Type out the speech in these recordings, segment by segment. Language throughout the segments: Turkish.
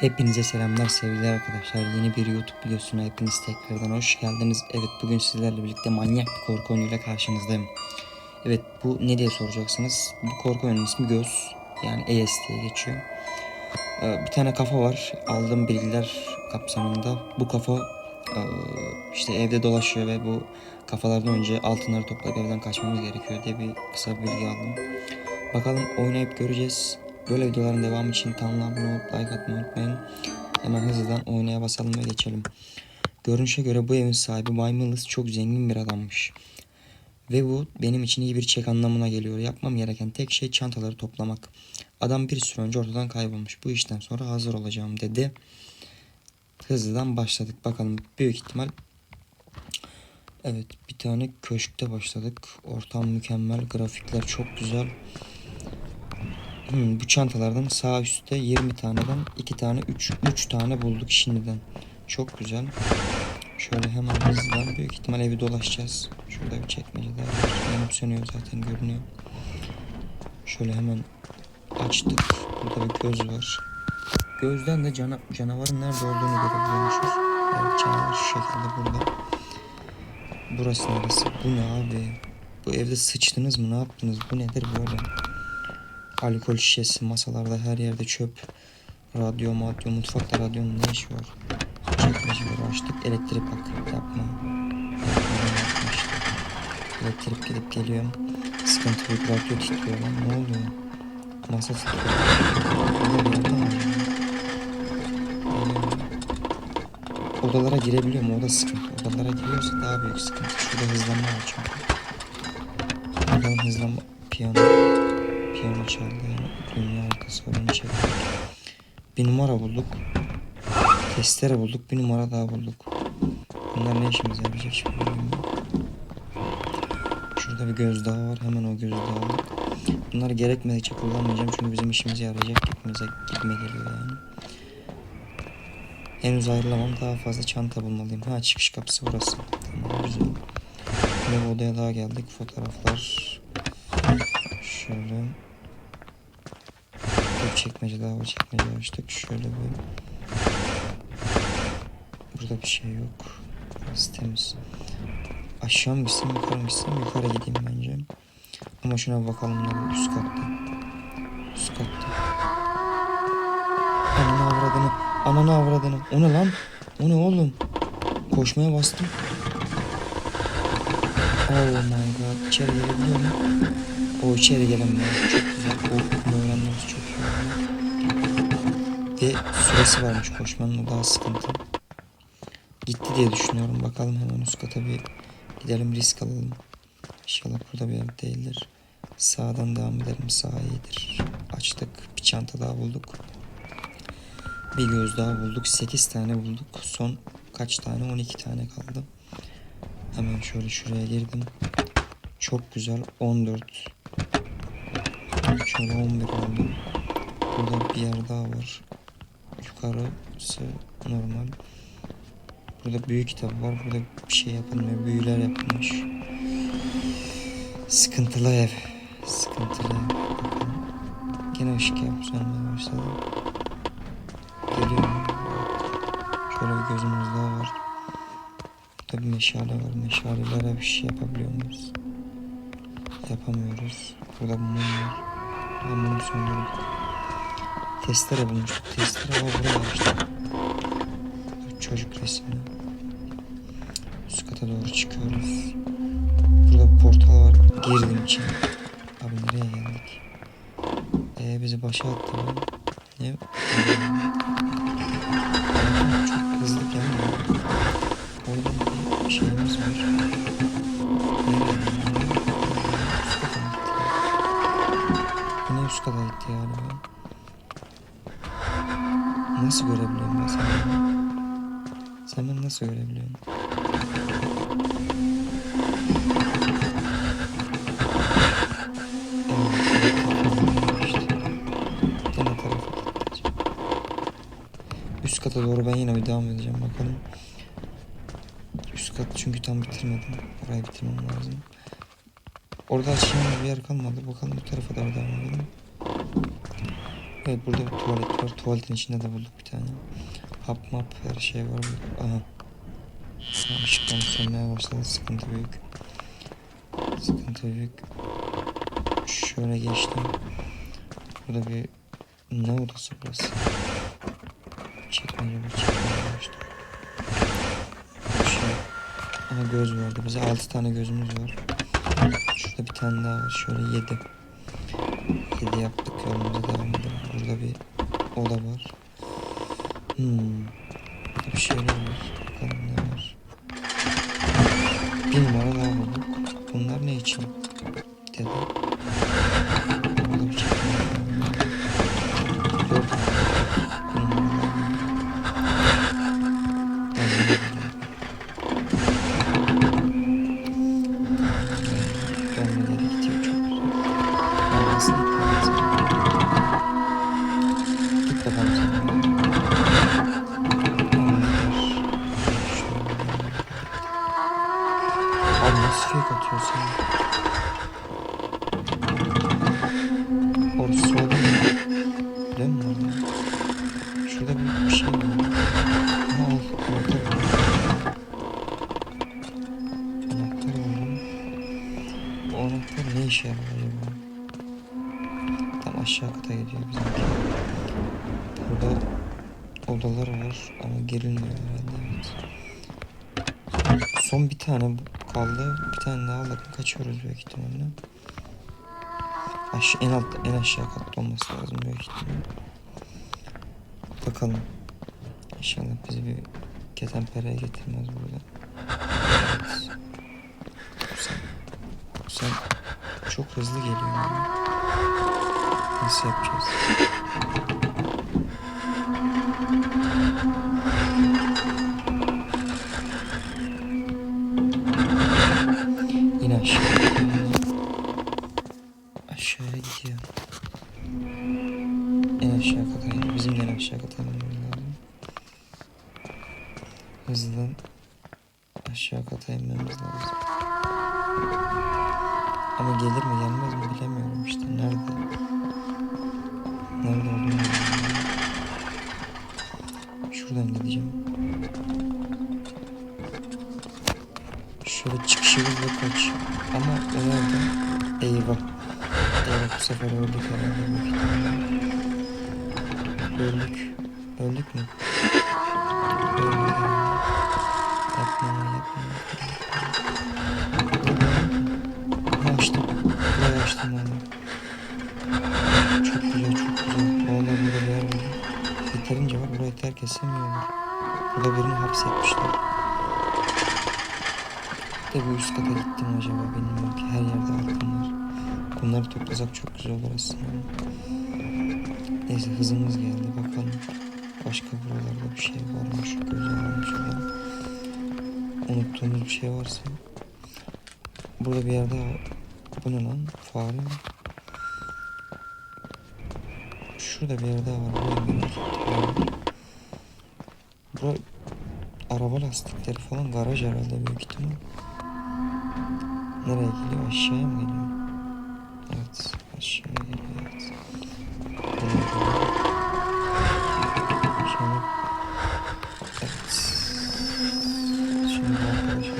Hepinize selamlar sevgili arkadaşlar. Yeni bir YouTube videosuna hepiniz tekrardan hoş geldiniz. Evet bugün sizlerle birlikte manyak bir korku oyunuyla karşınızdayım. Evet bu ne diye soracaksınız. Bu korku oyunun ismi Göz. Yani ES diye geçiyor. Ee, bir tane kafa var. Aldığım bilgiler kapsamında. Bu kafa e, işte evde dolaşıyor ve bu kafalardan önce altınları toplayıp evden kaçmamız gerekiyor diye bir kısa bir bilgi aldım. Bakalım oynayıp göreceğiz. Böyle videoların devamı için kanala abone olup like atmayı unutmayın. Hemen hızlıdan oynaya basalım ve geçelim. Görünüşe göre bu evin sahibi Bay Mills çok zengin bir adammış. Ve bu benim için iyi bir çek anlamına geliyor. Yapmam gereken tek şey çantaları toplamak. Adam bir süre önce ortadan kaybolmuş. Bu işten sonra hazır olacağım dedi. Hızlıdan başladık. Bakalım büyük ihtimal Evet bir tane köşkte başladık. Ortam mükemmel. Grafikler çok güzel. Hmm, bu çantalardan sağ üstte 20 taneden 2 tane 3 3 tane bulduk şimdiden. Çok güzel. Şöyle hemen hızlıdan büyük ihtimal evi dolaşacağız. Şurada bir çekmece daha var. Yanıp sönüyor zaten görünüyor. Şöyle hemen açtık. Burada bir göz var. Gözden de cana canavarın nerede olduğunu görebiliyormuşuz. Evet canavar şu şekilde burada. Burası neresi? Bu ne abi? Bu evde sıçtınız mı? Ne yaptınız? Bu nedir böyle? Alkol şişesi masalarda her yerde çöp. Radyo madyo mutfakta radyonun ne işi var? Çekmeceleri açtık. Elektrik bak yapma. Elektrik gidip geliyor. Sıkıntı büyük radyo titriyor lan. Ne oluyor? Masa titriyor. Odalara girebiliyor mu? O da sıkıntı. Odalara giriyorsa daha büyük sıkıntı. Şurada hızlanma var çünkü. Bakalım hızlanma. Piyano. Piyano çaldı. Dünya arkası var. Onu çektik. Bir numara bulduk. Testere bulduk. Bir numara daha bulduk. Bunlar ne işimize yarayacak şimdi. Şurada bir göz daha var. Hemen o aldık. Bunları gerekmedikçe kullanmayacağım. Çünkü bizim işimize yarayacak. Gitmemize gitme geliyor yani. Henüz ayrılamam. Daha fazla çanta bulmalıyım. Ha çıkış kapısı burası. Tamam güzel. Bir odaya daha geldik. Fotoğraflar. Şöyle. Çekmece daha var. Çekmece açtık. Şöyle bir. Burada bir şey yok. Burası temiz. Aşağı mı gitsem yukarı mı gitsem yukarı gideyim bence. Ama şuna bakalım ne bu üst katta. Üst katta. Ananı avradını. Ananı avradını. O ne lan? O ne oğlum? Koşmaya bastım. Oh my god. İçeri gelebiliyor mu? O içeri gelemiyor. Çok güzel. O bunu öğrenmemiz çok iyi oldu. Ve süresi varmış koşmanın. O daha sıkıntı. Gitti diye düşünüyorum. Bakalım hemen üst kata bir gidelim risk alalım. İnşallah burada bir yer değildir. Sağdan devam edelim. Sağ iyidir. Açtık. Bir çanta daha bulduk. Bir göz daha bulduk. 8 tane bulduk. Son kaç tane? 12 tane kaldı. Hemen şöyle şuraya girdim. Çok güzel. 14. Şöyle 11 oldu. Burada bir yer daha var. Yukarısı normal. Burada büyük kitap var. Burada bir şey yapılmıyor. Büyüler yapılmış. Sıkıntılı ev. Sıkıntılı. Bakın. Gene ışık yapmış olmaya başladı. Geliyor? Şöyle bir gözümüz daha var. Burada bir meşale var. Meşalelere bir şey yapabiliyor muyuz? Yapamıyoruz. Burada mum var. Burada mum söndürdük. Testere bulmuştuk. Testere var buraya açtık. Çocuk resmi. Üst kata doğru çıkıyoruz. Burada bir portal var. Girdim içine. Abi nereye geldik? Ee bizi başa attı lan. Ne? Çok hızlı gelmiyor. Nasıl gitti. Üst kata doğru ben yine bir devam edeceğim bakalım. Üst kat çünkü tam bitirmedim. Orayı bitirmem lazım. Orada açacağım bir yer kalmadı. Bakalım bu tarafa da devam edelim. Evet burada bir tuvalet var. Tuvaletin içinde de bulduk bir tane. Hap map her şey var. Aha. Işıklar sönmeye başladı. Sıkıntı büyük. Sıkıntı büyük. Şöyle geçtim. Burada bir ne odası burası? Çekmece bir çekmece işte. Şey. Aha göz verdi. Bize 6 tane gözümüz var. Şurada bir tane daha var. Şöyle 7. 7 yaptık. Yolumuza devam edelim. Burada bir oda var. Hmm. Burada bir şeyler var. Bunlar ne Kata gidiyor bizimki. Burada odalar var ama girilmiyor herhalde evet. Son bir tane kaldı. Bir tane daha alıp kaçıyoruz büyük ihtimalle. Aş en alt en aşağı katta olması lazım büyük ihtimalle. Bakalım. İnşallah bizi bir ketenpereye getirmez burada. Evet. Sen, sen çok hızlı geliyor. Yani. Nasıl yapacağız? Yine aşağı. Aşağıya gidiyor. En aşağı kata Bizim en aşağı kata inmemiz lazım. Hızlıdan aşağı kata inmemiz lazım. Ama gelir mi gelmez mi bilemiyorum işte. Nerede? Nerede olduğunu. Şuradan gideceğim. Şöyle çıkışı bul ve kaç. Ama nerede? Eyvah. Eyvah bu sefer öldük herhalde. Öldük. Öldük mü? Öldük. Yapma yapma. yapma. Açtım. Burayı açtım valla. Çok güzel çok güzel. Valla burada bir var. Yeterince var. Burayı terk etsem iyi olur. Burada birini hapsetmişler. De bu üst kata gittim acaba bilmiyorum ki. Her yerde altın var. Bunları toplasak çok güzel olur aslında. Neyse hızımız geldi bakalım. Başka buralarda bir şey var mı? Şu göze alalım şuradan. Unuttuğumuz bir şey varsa. Burada bir yerde bu ne lan? Fare mi? Şurada bir var. Buraya merak ettim. Bura araba lastikleri falan garaj herhalde büyük ihtimal. Nereye geliyor? Aşağıya mı geliyor? Evet. Aşağıya geliyor. Evet. Şöyle. Evet. Şimdi arkadaşlar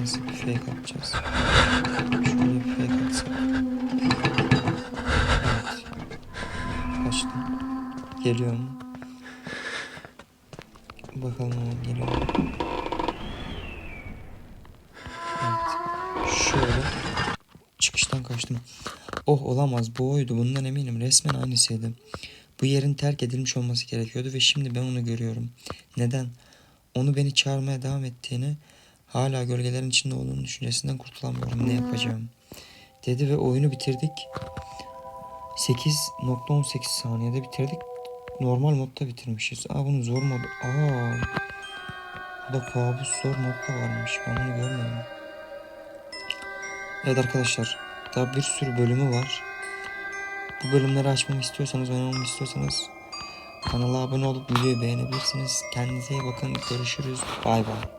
nasıl bir fake atacağız? Şöyle bir fake atsak. Evet. Kaçtım. Geliyor mu? Bakalım ama geliyor mu? Evet. Şöyle çıkıştan kaçtım. Oh olamaz bu oydu bundan eminim resmen aynısıydı. Bu yerin terk edilmiş olması gerekiyordu ve şimdi ben onu görüyorum. Neden? Onu beni çağırmaya devam ettiğini hala gölgelerin içinde olduğunu düşüncesinden kurtulamıyorum. Ne yapacağım? Dedi ve oyunu bitirdik. 8.18 saniyede bitirdik. Normal modda bitirmişiz. Aa bunun zor modu. Aa. Bu da kabus zor modda varmış. Ben bunu görmedim. Evet arkadaşlar. Daha bir sürü bölümü var. Bu bölümleri açmamı istiyorsanız, oynamamı istiyorsanız kanala abone olup videoyu beğenebilirsiniz. Kendinize iyi bakın. Görüşürüz. Bay bay.